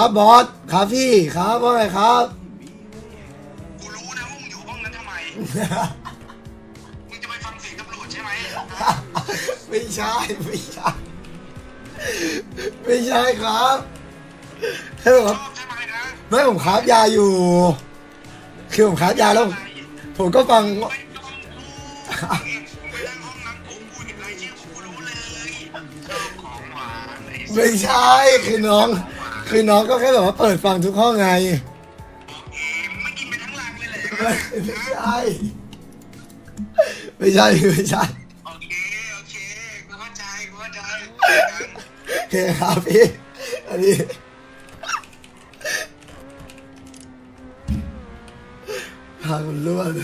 ครับบอสครับพี่ครับว่าไงครับ กูรู้นะว่ามึงอยู่ห้องนั้นทำไม มึงจะไปฟังเสียงตำรวจใช่ไหมไม่ใช่ไม่ใช่ไม่ใช่ครับแค่แบบชว่าอบใช่ไหมนะไม่ผมค้าบยาอยู่ คือผมค้าบยาแล้วผมผมก็ฟังไม่ต้องพูดมึงไปนั่งห้องนั้นกูกูเห็นรายชื่อกูรู้เลยชอบของหวานไอ้สัสไม่ใช่คือน้อง คือน้องก็แค่แบบว่าเปิดฟังทุกห้องไงเอ็มไม่กินไปทั้งลังเลยเลยไม่ไม่ใช่ไม่ใช่ไม่ใช่โอเคโอเคกูเข้าใจกูเข้าใจโอเคครับพี่อันนี้พาคนรั่วเ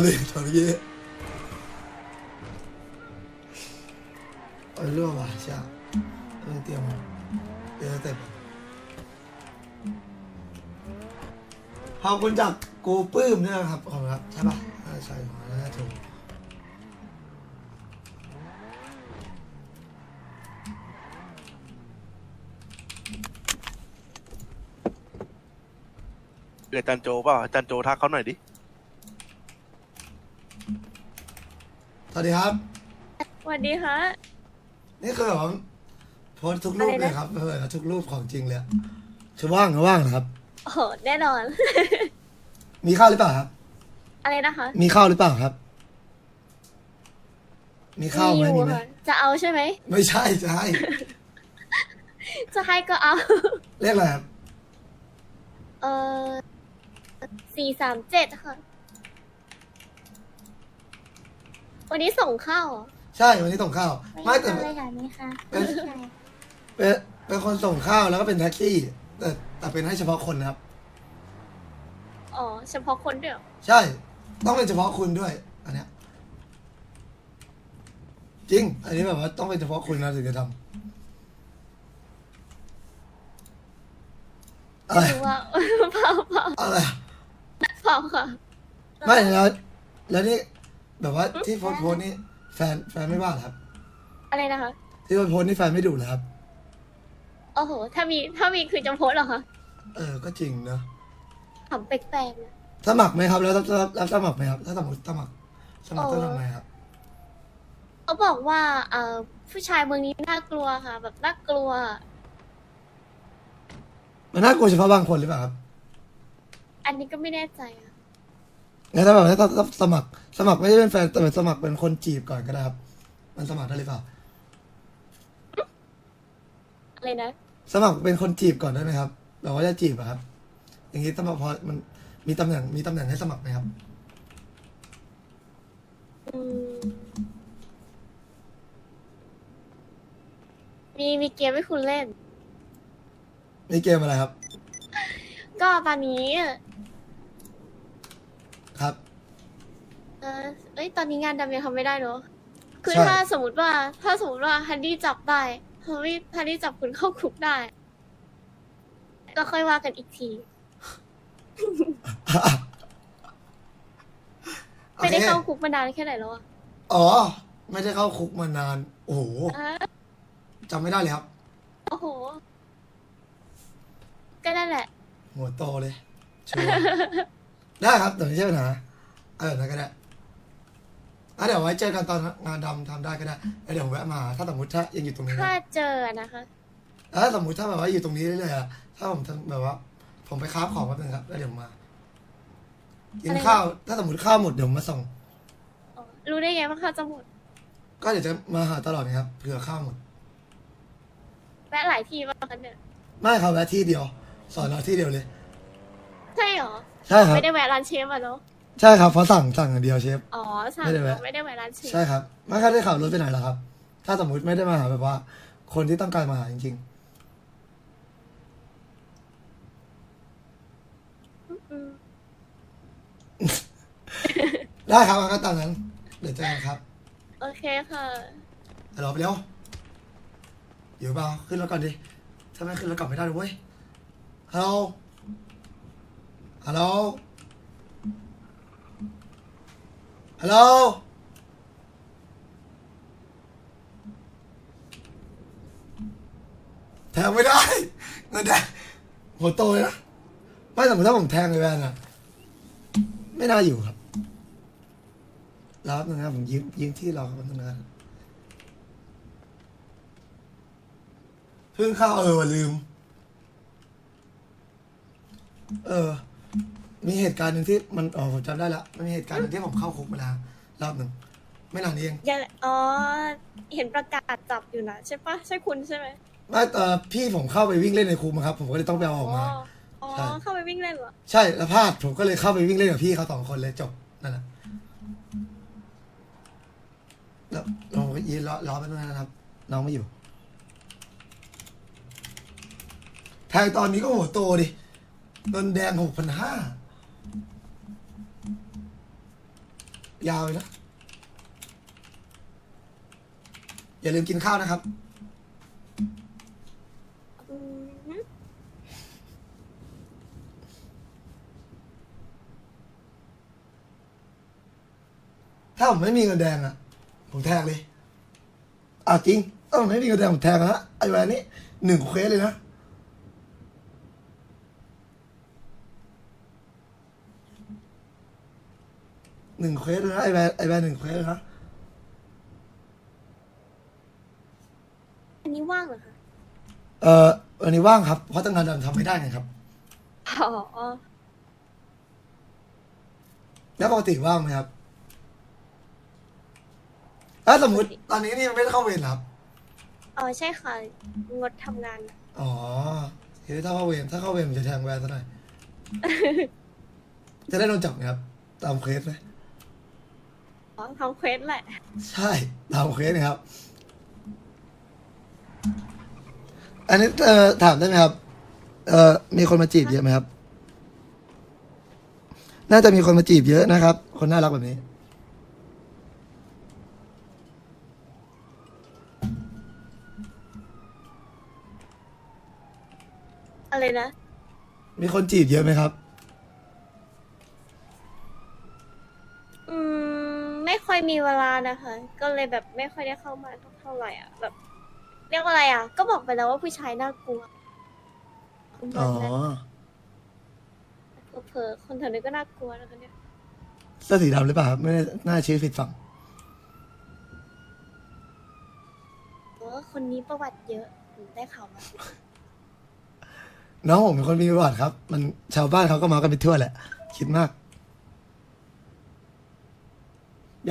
โดนเลยตอนนี้เอารั่วว่ะใช่เออเตรียมเตรียมเต็มขอบคุณจากกูปื้มเนี่ยนะครับขอบคุณครับใช่ป่ะน่าใช่น่าถูกเกิดจันโจเปล่าจันโจทักเขาหน่อยดิ สวัสดีครับ สวัสดีค่ะ นี่คือแบบว่าโพสต์ทุกรูปอะไรนะ เลยครับเออทุกรูปของจริงเลยอะจะว่างก็ว่างนะครับ โอ้โหแน่นอน มีข้าวหรือเปล่าครับ อะไรนะคะมีข้าวหรือเปล่าครับ มีข้าวไหมอยู่มีไหมค่ะจะเอาใช่ไหม ไม่ใช่จะให้ จะให้ก็เอา เรียกอะไรครับ เออสี่สามเจ็ดค่ะ วันนี้ส่งข้าวเหรอใช่วันนี้ส่งข้าวไม่แต่อะไรอย่างนี้ค่ะเป็นเป็นเป็นคนส่งข้าวแล้วก็เป็นแท็กซี่แต่แต่เป็นให้เฉพาะคนนะครับ อ๋อเฉพาะคนเดียวใช่ ต้องเป็นเฉพาะคุณด้วย อันเนี้ยจริง อันนี้แบบว่าต้องเป็นเฉพาะคุณนะถึงจะทำอะไรหรือว่า เปล่าเปล่าอะไรอะเปล่าค่ะ ไม่แล้วแล้วนี่ แบบว่าที่โพสต์โพสต์นี่แฟนแฟนไม่ว่าเหรอครับ อะไรนะคะ ที่โพสต์โพสต์นี่แฟนไม่ดุเหรอครับ โอ้โห ถ้ามี ถ้ามีคือจะโพสต์เหรอคะเออ ก็จริงเนอะขำแปลกๆนะ สมัครไหมครับ แล้วรับรับสมัครไหมครับ ถ้าสมมติสมัครสมัครต้องทำไงครับ เขาบอกว่าเอ่อผู้ชายเมืองนี้น่ากลัวค่ะ แบบน่ากลัว มันน่ากลัวเฉพาะบางคนหรือเปล่าครับ อันนี้ก็ไม่แน่ใจอะ งั้นถ้าแบบถ้าถ้าสมัคร สมัครไม่ได้เป็นแฟนแต่เป็นสมัครเป็นคนจีบก่อนก็ได้ครับ มันสมัครได้หรือเปล่า อะไรนะ สมัครเป็นคนจีบก่อนได้ไหมครับแบบว่าจะจีบอะครับ อย่างนี้สมัครพอมันมีตำแหน่งมีตำแหน่งให้สมัครไหมครับ อืม มีมีเกมให้คุณเล่น มีเกมอะไรครับ ก็ตอนนี้ ครับ เออเอ้ยตอนนี้งานดำยังทำไม่ได้เนอะคือใช่ ถ้าสมมติว่า ถ้าสมมติว่าฮันดี้จับได้เฮ้ยฮันดี้จับคุณเข้าคุกได้ ก็ค่อยว่ากันอีกทีไม่ได้เข้าคุกมานานแค่ไหนแล้วอะอ๋อ ไม่ได้เข้าคุกมานาน โอ้โหอะจำไม่ได้เลยครับโอ้โห ก็นั่นแหละ หัวโตเลยชัวร์ ได้ครับแต่ไม่ใช่ปัญหาเออนั่นก็ได้ อะเดี๋ยวไว้เจอกันตอนงานดำทำได้ก็ได้แล้วเดี๋ยวผมแวะมาหาถ้าสมมติถ้ายังอยู่ตรงนี้นะ ถ้าเจอนะคะ แล้วถ้าสมมติถ้าแบบว่าอยู่ตรงนี้เรื่อยๆอะถ้าผมทำแบบว่า ผมไปค้าของแป๊บนึงครับแล้วเดี๋ยวมากินอะไรนะ ข้าว ถ้าสมมติข้าวหมดเดี๋ยวผมมาส่ง อ๋อรู้ได้ไงว่าข้าวจะหมดก็เดี๋ยวจะมาหาตลอดนะครับเผื่อข้าวหมด แวะหลายที่มากกันเนี่ยไม่ครับแวะที่เดียว สอนเราที่เดียวเลย ใช่เหรอ ใช่ครับ ไม่ได้แวะร้านเชฟอะเนาะ ใช่ครับเพราะสั่งสั่งอย่างเดียวเชฟ อ๋อสั่งไม่ได้แวะ ไม่ได้แวะร้านเชฟใช่ครับไม่ค่อยได้ขับรถไปไหนหรอกครับ ถ้าสมมุติไม่ได้มาหาแบบว่า คนที่ต้องการมาหาจริงอืมๆ ได้ครับงั้นก็ตามนั้น เดี๋ยวเจอกันครับโอเคค่ะ เดี๋ยวรอไปเร็วอยู่เปล่าขึ้นรถก่อนดิเธถ้าไม่ขึ้นแล้วกลับไม่ได้เลยเว้ยฮัลโหลฮัลโหล ฮัลโหล แทงไม่ได้เงินแดงหัวโตเลยนะไม่สมมติถ้าผมแทงเลยแวนอะไม่น่าอยู่ครับรับนะครับผมยืมยืมที่รอครับตรงนั้นเพิ่งเข้าเออลืม เออ มีเหตุการณ์หนึ่งที่มันอ๋อผมจำได้ละมันมีเหตุการณ์หนึ่งที่ผมเข้าคุกมาแล้วรอบหนึ่งไม่นานนี้เองยังอ๋อ เห็นประกาศจับอยู่นะใช่ปะใช่คุณใช่ไหมไม่เออพี่ผมเข้าไปวิ่งเล่นในคุกมาครับ ผมก็เลยต้องไปเอาออ๋ออกมา อ๋อ ใช่ เข้าไปวิ่งเล่นเหรอ ใช่แล้วพลาดผมก็เลยเข้าไปวิ่งเล่นกับพี่เขาสองคนเลยจบนั่นแหละแล้วเราก็ยืนรอรอไปตรงนั้นนะครับ น้องไม่อยู่แทงตอนนี้ก็หัวโตดิเงินแดงหกพันห้า ยาวเลยนะ อย่าลืมกินข้าวนะครับ ถ้าผมไม่มีเงินแดงอะผมแทงเลยอะจริงถ้าผมไม่มีเงินแดงผมแทงนะไอ้แวนนี้หนึ่งเควสเลยนะ หนึ่งเควสเลยนะไอ้แวนไอ้แวนหนึ่งเควสเลยนะอันนี้ว่างเหรอคะเอ่อวันนี้ว่างครับเพราะตั้งงานทำไม่ได้ไงครับ อ๋อแล้วปกติว่างไหมครับถ้าสมมติตอนนี้นี่ไม่ได้เข้าเวรเหรอครับ อ๋อใช่ค่ะ งดทำงานอะอ๋อคือถ้าเข้าเวรถ้าเข้าเวรผมจะแทงแวนซะหน่อย จะได้โดนจับไหมครับ ตามเคสไหม อ๋อทำเควสแหละ ใช่ตามเคสนะครับ อันนี้เอ่อถามได้ไหมครับ เอ่อมีคนมาจีบเยอะไหมครับ น่าจะมีคนมาจีบเยอะนะครับ คนน่ารักแบบนี้ อะไรนะ มีคนจีบเยอะไหมครับ อืม ไม่ค่อยมีเวลานะคะ ก็เลยแบบไม่ค่อยได้เข้ามาเท่าไหร่อะแบบเรียกว่าอะไรอะ ก็บอกไปแล้วว่าผู้ชายน่ากลัวอ๋อเผลอๆคนแถวนี้ก็น่ากลัวนะคะเนี่ยเสื้อสีดำหรือเปล่าครับไม่ได้น่าชี้ผิดฝั่งเออคนนี้ประวัติเยอะหนูได้ข่าวมาน้องผมเป็นคนมีประวัติครับ มันชาวบ้านเขาก็มากันไปทั่วแหละ คิดมาก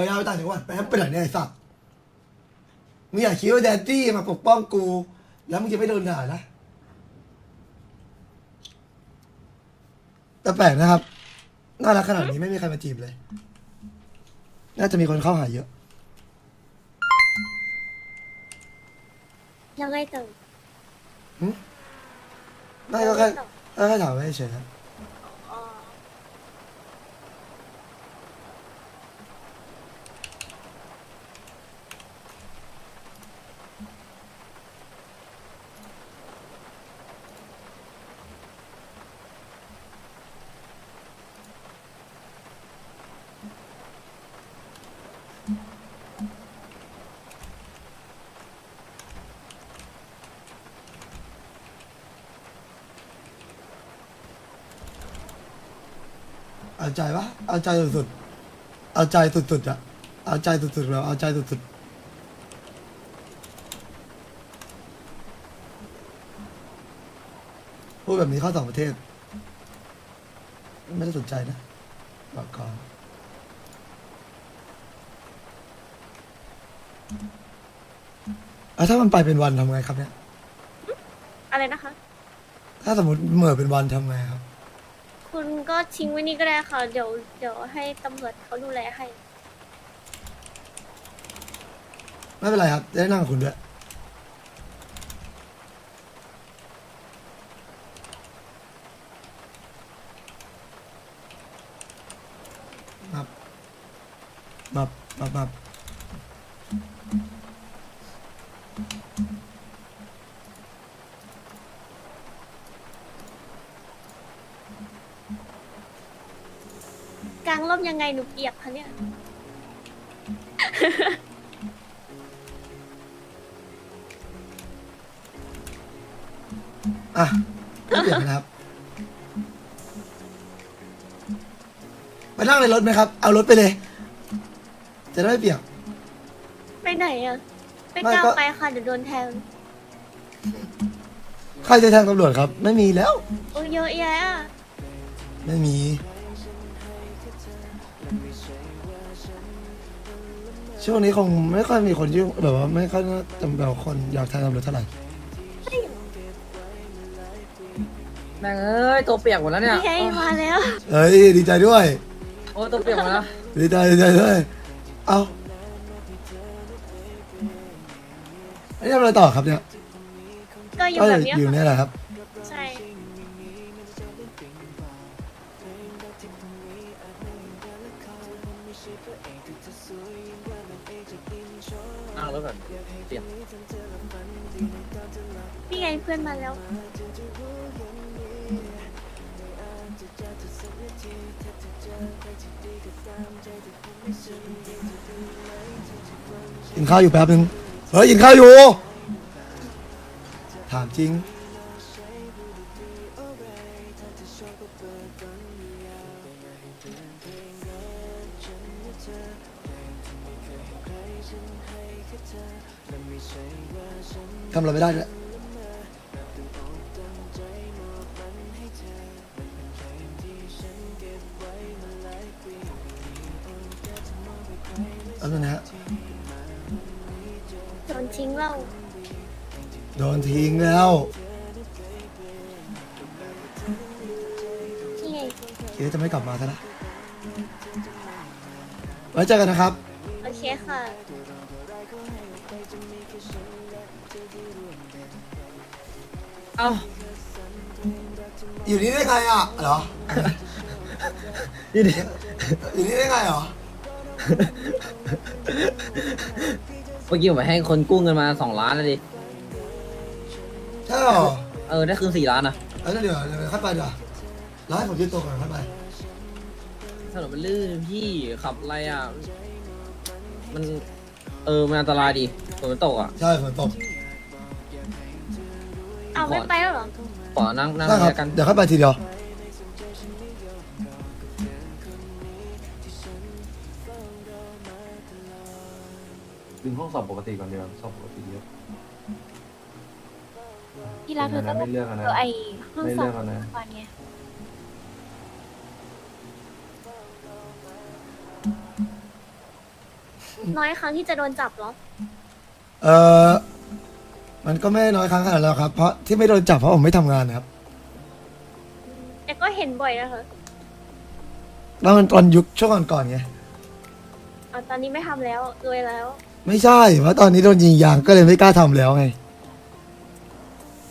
ยาวๆไปต่างจังหวัดไปไปไหนเนี่ยไอ้สัตว์มึงอยากคิดว่าแดนตี้มาปกป้องกู แล้วมึงจะไม่โดนด่านะแต่แปลกนะครับ น่ารักขนาดนี้ไม่มีใครมาจีบเลย น่าจะมีคนเข้าหาเยอะยังไงต่อไม่ก็แค่ก็แค่ถามไว้เฉยๆครับ อ๋อ เอาใจปะเอาใจสุดๆ เอาใจสุดๆอะเอาใจสุดๆแบบเอาใจสุดๆ พูดแบบนี้เข้าต่างประเทศ ไม่ได้สนใจนะบอกก่อนอะถ้ามันไปเป็นวันทำไงครับเนี่ย อะไรนะคะ ถ้าสมมติเหมื่อเป็นวันทำไงครับ คุณก็ทิ้งไว้นี่ก็ได้ค่ะ เดี๋ยวเดี๋ยวให้ตำรวจเขาดูแลให้ ไม่เป็นไรครับได้นั่งกับคุณด้วยมับมับมับมับ อ กลางร่ มยังไงหนูเปียกคะเนี่ย อะไม่เปลี่ยนนะครับ ไปนั่งในรถไหมครับ เอารถไปเลย จะได้ไม่เปียก ไปไหนอะไม่ไม่กล้าก็ ไปค่ะเดี๋ยวโดนแทงใครจะแทงตำรวจครับ ไม่มีแล้ว โอ้ยเยอะแยะอะไม่มี ช่วงนี้คงไม่ค่อยมีคนยุ่งแบบว่าไม่ค่อยจำแบบคนอยากแทงตำรวจเท่าไหร่แม่งเอ้ยตัวเปียกหมดแล้วเนี่ยนี่ไงมาแล้วเฮ้ยดีใจด้วย โอ้ยตัวเปียกหมดแล้วดีใจดีใจด้วย เอาอันนี้ทำอะไรต่อครับเนี่ยก็อยู่ก็แบบเนี้ยอยู่ค่ะเนี่ยแหละครับ ไงเพื่อนมาแล้ว กินข้าวอยู่แป๊บนึงเฮ้ยกินข้าวอยู่ ถามจริง ทำอะไรไม่ได้ด้วย เอาเลยนะฮะโดนทิ้งเราโดนทิ้งแล้วนี่ไงคิดว่าจะไม่กลับมาซะละไว้เจอกันนะครับ โอเคค่ะ เอ้าอยู่นี่ได้ไงอะเหรอนี่ดิอยู่นี่ได้ไงเหรอ เมื่อกี้ผมไปให้คนกู้เงินมาสองล้านแล้วดิ ใช่เหรอเออ ได้คืนสี่ล้านนะเอาเดี๋ยวเดี๋ยวค่อยไปเดี๋ยวร้านผมยืนตัวก่อนค่อยไปถนนมันลื่นพี่ขับอะไรอะ มัน เออ มันอันตรายดิฝนมันตกอะ ใช่ฝนตกเอาไม่ไปแล้วเหรอ ขอนั่งนั่งใช่ครับเรียกกัน เดี๋ยวค่อยไปทีเดียว สอบปกติก่อนเดียวาสอบปกติเยอะที่รักเธอก็ไม่เลือกอะนะเออไอห้องไม่สอเลืบ อกอะนะก่อนไงน้อยครั้งที่จะโดนจับเหรอ เออมันก็ไม่น้อยครั้งขนาดนั้นหรอกครับ เพราะที่ไม่โดนจับเพราะผมไม่ทำงานนะครับ แต่ก็เห็นบ่อยนะคะแล้วมันตอนยุคช่วงก่อนๆไง เอาตอนนี้ไม่ทำแล้วรวยแล้ว ไม่ใช่เพราะตอนนี้โดนยิงยางก็เลยไม่กล้าทำแล้วไง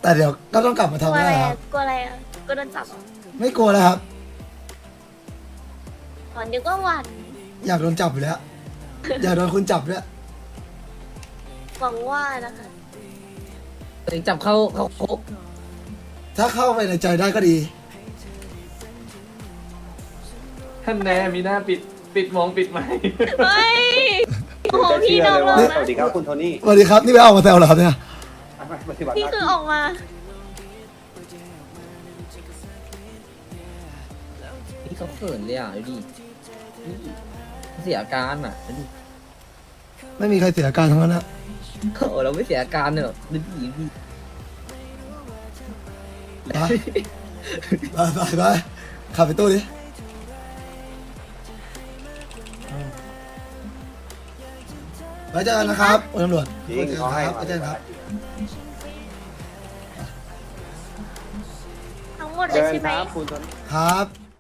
แต่เดี๋ยวก็ต้องกลับมากลัวทำอะแน่ไรคอะรับกลัวอะไรอะกลัวโดนจับเหรอไม่กลัวแล้วครับก่อนเดี๋ยวก็หวันอยากโดนจับอยู่แล้ว อยากโดนคุณจับด้วยหวังว่านะคะถึงจับเข้าเข้าคุกถ้าเข้าไปในใจได้ก็ดี ท่านแน่มีหน้าปิดปิดมองปิดไหม เฮ้ย โอ้โหพี่น้องเราสนะวัสดีครับคุณโทนี่สวัสดีครับนี่ไปเอามาแซวเหรอครับเนี่ยปฏิบัติพี่หน้าคือที่ออกมา พี่เขาเขินเลยอะดูดินี่เสียอาการอะดูดิไม่มีใครเสียอาการทั้งนั้นนะโอ้เราไม่เสียอาการเลยหรอกดูดิพี่ไปไปไปไปขับไปตู้ดิ ไว้เจอกันนะครับคุณตำรวจจริงเขาให้ครับไว้เจอกันครับทั้งหมดเลเชิยญใช่ไหคมรับคุณโทนี่ครับ